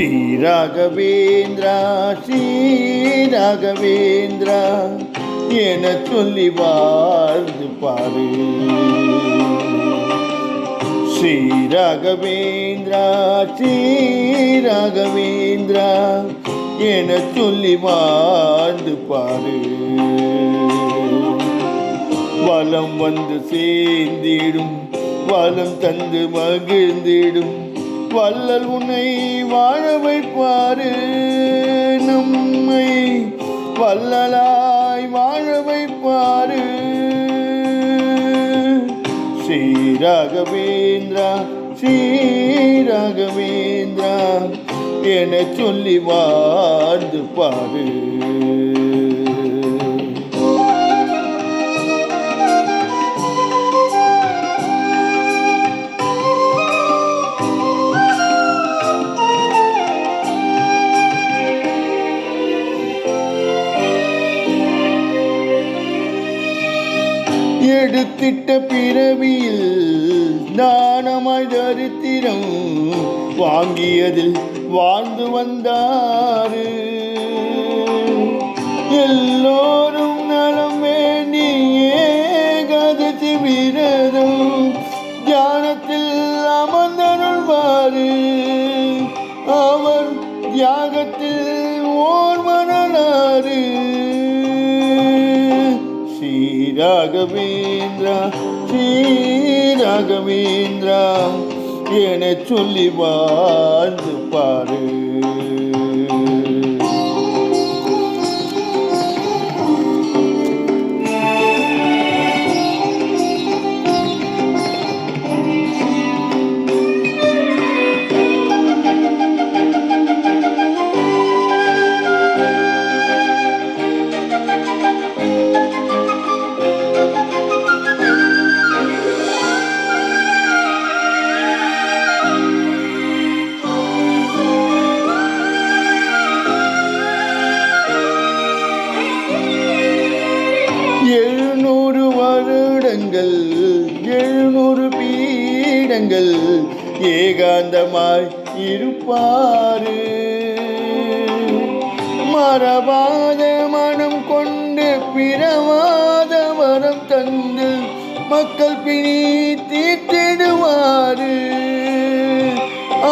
ராகவேந்திரா ஸ்ரீ ராகவேந்திரா என சொல்லி வாழ்ந்து பாரு ஸ்ரீ ராகவேந்திரா ஸ்ரீ ராகவேந்திரா என சொல்லி வாழ்ந்து பாரு வலம் வந்து சேர்ந்திடும் வலம் தந்து மகிழ்ந்திடும் வள்ளல் உன்னை வாழ வைப்பாரு. நம்மை வள்ளலாய் வாழ வைப்பாரு. ஸ்ரீராகவேந்திரா ஸ்ரீராகவேந்திரா என சொல்லி வாழ்ந்து பாரு. எடுத்திட்ட பிறவியில் தானமாய் தரித்திரம் வாங்கியதில் வாழ்ந்து வந்தாரு. ராகவேந்திரா ஸ்ரீ ராகவேந்திரா என சொல்லி வாழ்ந்து பாரு. பீடங்கள் எழுநூறு பீடங்கள் ஏகாந்தமாய் இருப்பாரு. மரபாத மனம் கொண்டு பிறவாத மரம் தந்து மக்கள் பிணி தீர்த்திடுவாரு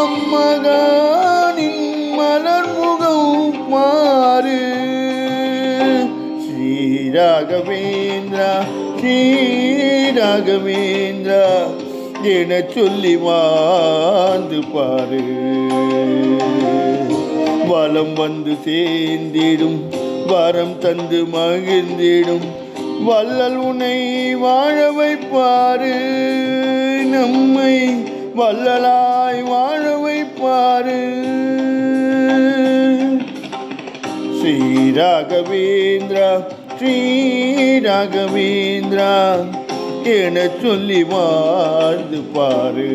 அம்மகானின் மலர் முகம் மாறு. ஸ்ரீராகவேந்திரா ஸ்ரீராகவேந்திரா என சொல்லி வாழ்ந்து பாரு. வலம் வந்து சேர்ந்திடும் வரம் தந்து மகிழ்ந்திடும் வள்ளல் உன்னை வாழ வைப்பாரு. நம்மை வள்ளலாய் வாழ வைப்பாரு. ஸ்ரீ ராகவேந்திரா என சொல்லி வாழ்ந்து பாரு.